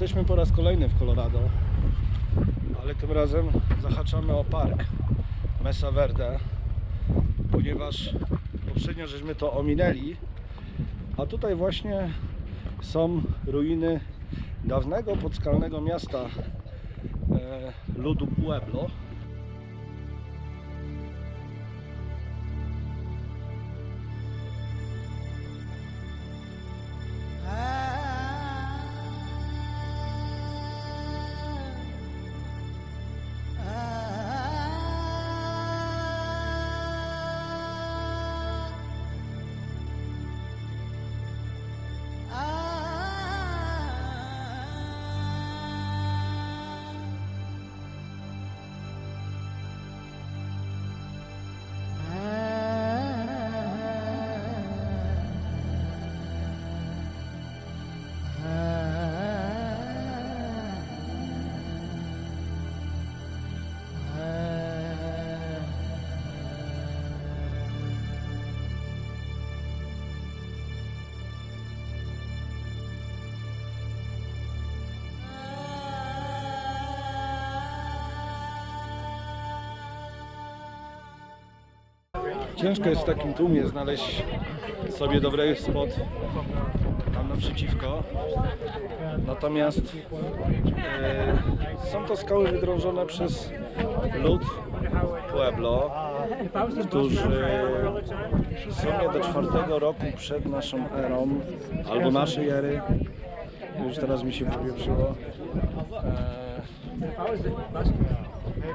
Jesteśmy po raz kolejny w Colorado, ale tym razem zahaczamy o park Mesa Verde, ponieważ poprzednio żeśmy to ominęli, a tutaj właśnie są ruiny dawnego podskalnego miasta e, ludu Pueblo. Ciężko jest w takim tłumie znaleźć sobie dobry spot tam naprzeciwko. Natomiast e, są to skały wydrążone przez lud Pueblo, którzy w sumie do czwartego roku przed naszą erą, albo naszej ery, już teraz mi się popieprzyło, e,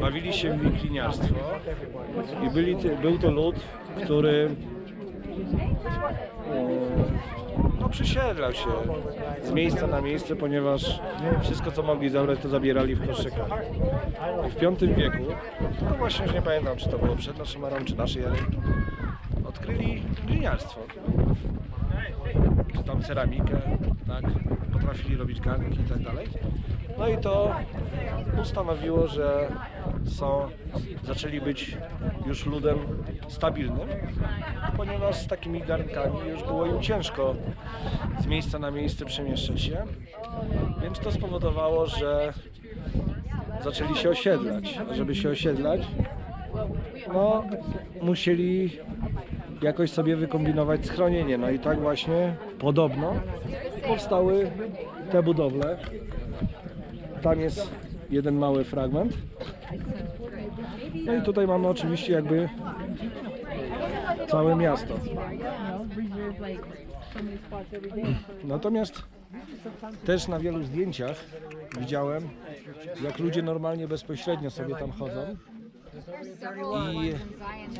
bawili się w wikliniarstwo i byli, był to lud, który e, no, przesiedlał się z miejsca na miejsce, ponieważ wszystko co mogli zabrać to zabierali w koszykach. I w V wieku, no właśnie już nie pamiętam czy to było przed naszą erą, czy naszej ery, odkryli gliniarstwo. Czy tam ceramikę, tak? Potrafili robić garnki i tak dalej. No i to ustanowiło, że są, zaczęli być już ludem stabilnym, ponieważ z takimi garnkami już było im ciężko z miejsca na miejsce przemieszczać się, więc to spowodowało, że zaczęli się osiedlać. Żeby się osiedlać, no musieli jakoś sobie wykombinować schronienie. No i tak właśnie podobno powstały te budowle. Tam jest jeden mały fragment. No i tutaj mamy oczywiście jakby całe miasto. Natomiast też na wielu zdjęciach widziałem, jak ludzie normalnie bezpośrednio sobie tam chodzą. I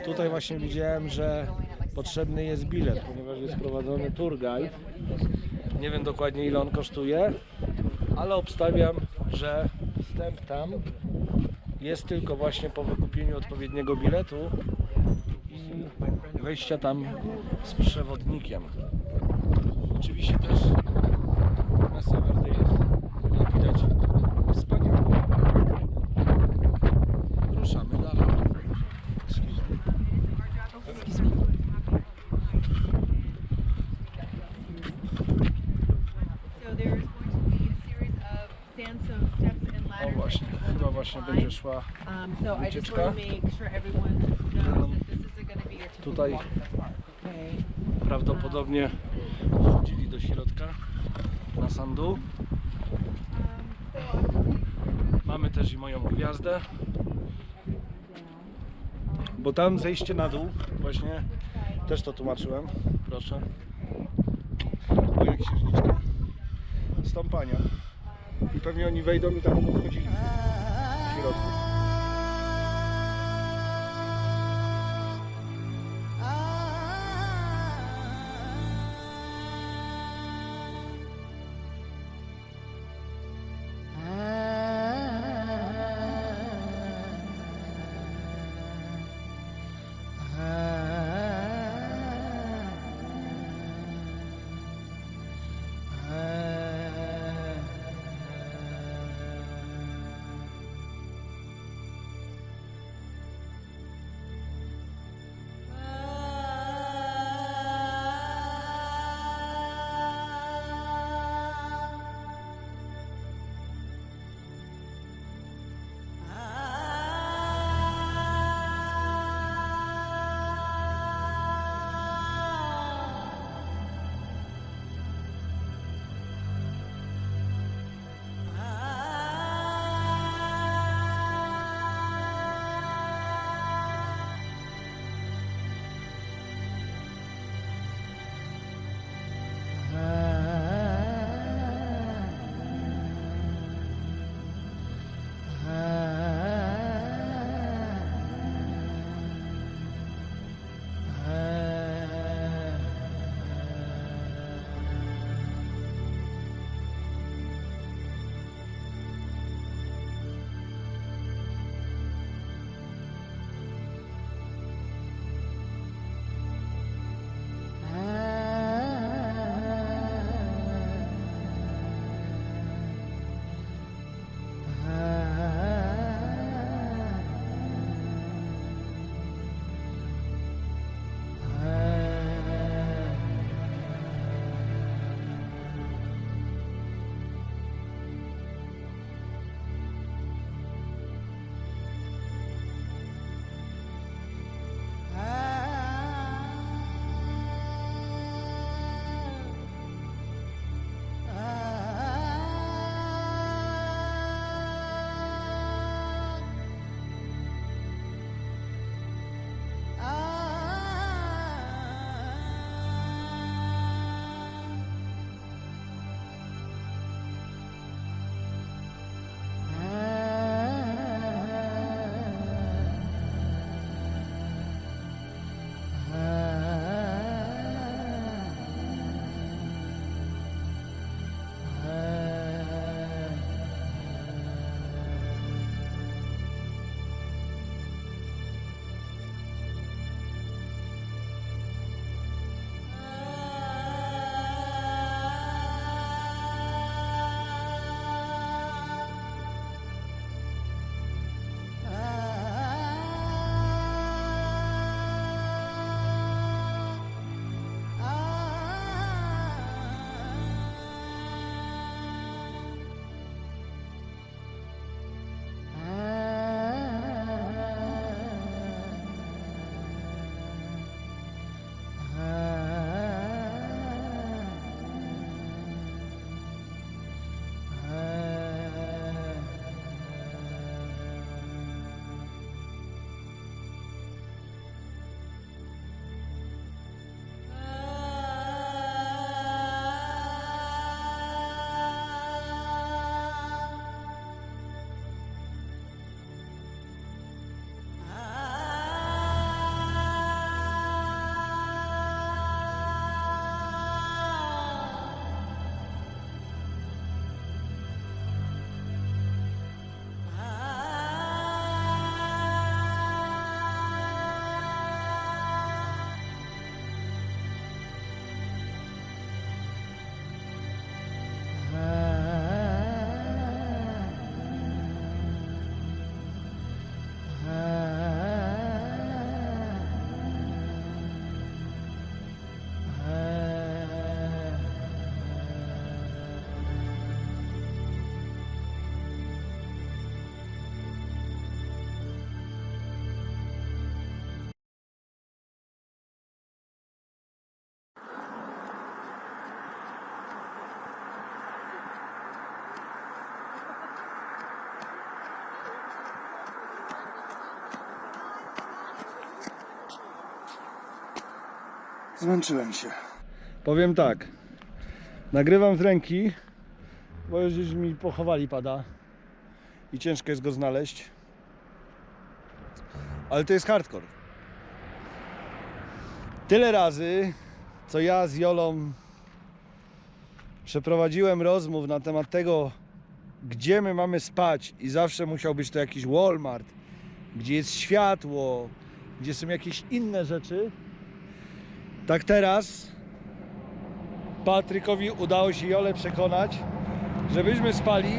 tutaj właśnie widziałem, że potrzebny jest bilet, ponieważ jest prowadzony tour guide. Nie wiem dokładnie ile on kosztuje, ale obstawiam, że wstęp tam jest tylko właśnie po wykupieniu odpowiedniego biletu i wejścia tam z przewodnikiem. Oczywiście też Mesa Verde going to be your typical Tutaj walk in the park. Okay. prawdopodobnie wchodzili do środka na sandu. Mamy też i moją gwiazdę. Bo tam zejście na dół, właśnie też to tłumaczyłem, proszę. O jak księżniczka stąpania. I pewnie oni wejdą i tam będą chodzili w środku. Zmęczyłem się. Powiem tak. Nagrywam z ręki, bo już mi pochowali pada i ciężko jest go znaleźć. Ale to jest hardcore. Tyle razy, co ja z Jolą przeprowadziłem rozmów na temat tego, gdzie my mamy spać i zawsze musiał być to jakiś Walmart, gdzie jest światło, gdzie są jakieś inne rzeczy. Tak teraz Patrykowi udało się Jolę przekonać, żebyśmy spali.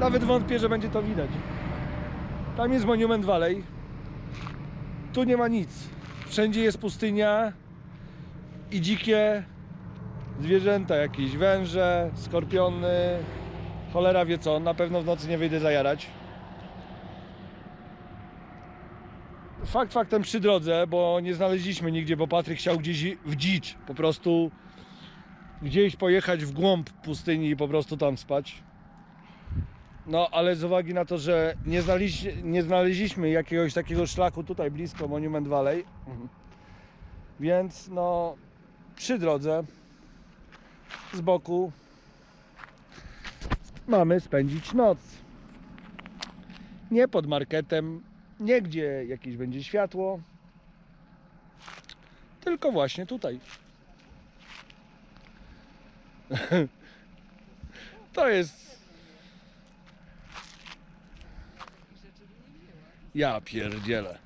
Nawet wątpię, że będzie to widać. Tam jest Monument Valley. Tu nie ma nic. Wszędzie jest pustynia i dzikie zwierzęta, jakieś węże, skorpiony, cholera wie co. Na pewno w nocy nie wyjdę zajarać. Fakt faktem przy drodze, bo nie znaleźliśmy nigdzie, bo Patryk chciał gdzieś w dzicz, po prostu gdzieś pojechać w głąb pustyni i po prostu tam spać. No, ale z uwagi na to, że nie, znaleźli, nie znaleźliśmy jakiegoś takiego szlaku tutaj blisko Monument Valley, więc no przy drodze z boku mamy spędzić noc. Nie pod marketem, nie gdzie jakieś będzie światło, tylko właśnie tutaj. To jest. Ja pierdzielę.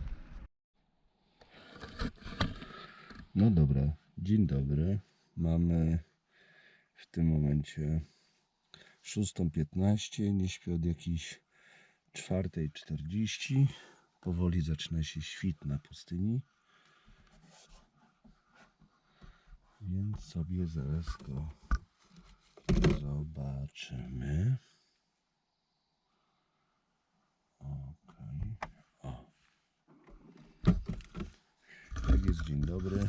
No dobra, dzień dobry. Mamy w tym momencie 6.15, nie śpię od jakiejś 4.40. Powoli zaczyna się świt na pustyni. Więc sobie zaraz go zobaczymy. Okej. O. Tak jest, dzień dobry.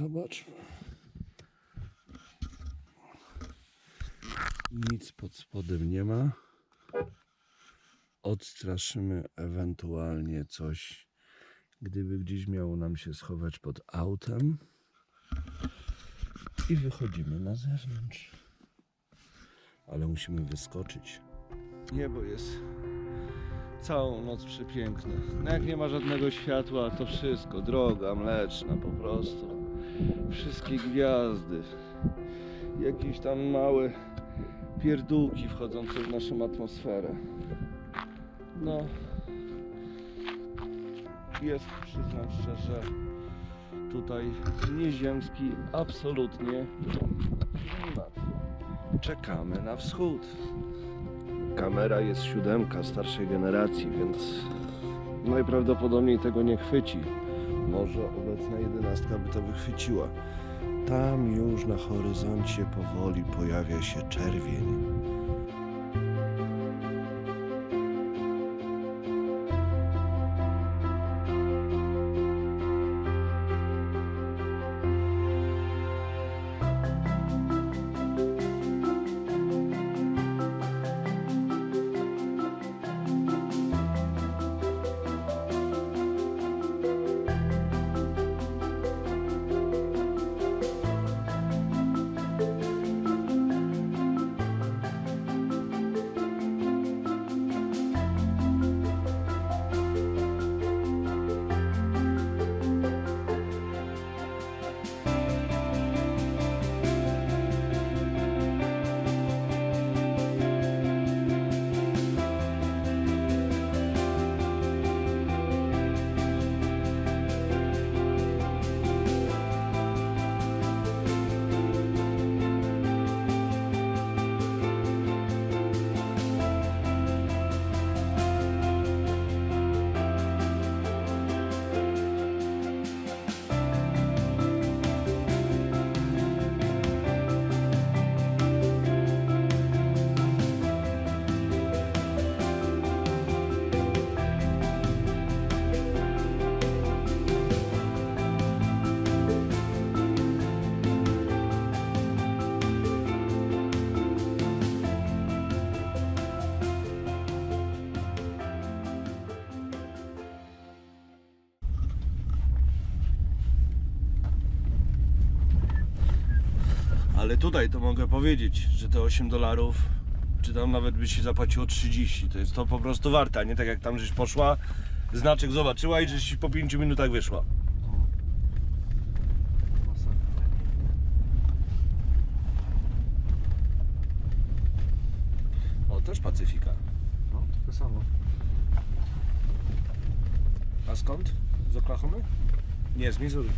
Zobaczmy. Nic pod spodem nie ma. Odstraszymy ewentualnie coś, gdyby gdzieś miało nam się schować pod autem. I wychodzimy na zewnątrz. Ale musimy wyskoczyć. Niebo jest całą noc przepiękne. No jak nie ma żadnego światła, to wszystko droga mleczna po prostu. Wszystkie gwiazdy. Jakieś tam małe pierdółki wchodzące w naszą atmosferę. No. Jest, przyznam szczerze, tutaj nieziemski absolutnie klimat. Czekamy na wschód. Kamera jest siódemka starszej generacji, więc najprawdopodobniej tego nie chwyci. Może obecna jedenastka by to wychwyciła. Tam już na horyzoncie powoli pojawia się czerwień. Ale tutaj to mogę powiedzieć, że te 8 dolarów, czy tam nawet by się zapłaciło 30, to jest to po prostu warte, a nie tak jak tam żeś poszła, znaczek zobaczyła i żeś po 5 minutach wyszła. O, też Pacyfika. No, to samo. A skąd? Z Oklahomy? Nie, z Missouri.